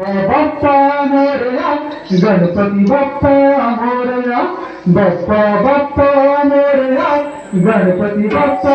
Bappa Morya Ganpati Bappa Morya Bappa Bappa Morya Ganpati Bappa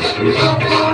Gracias.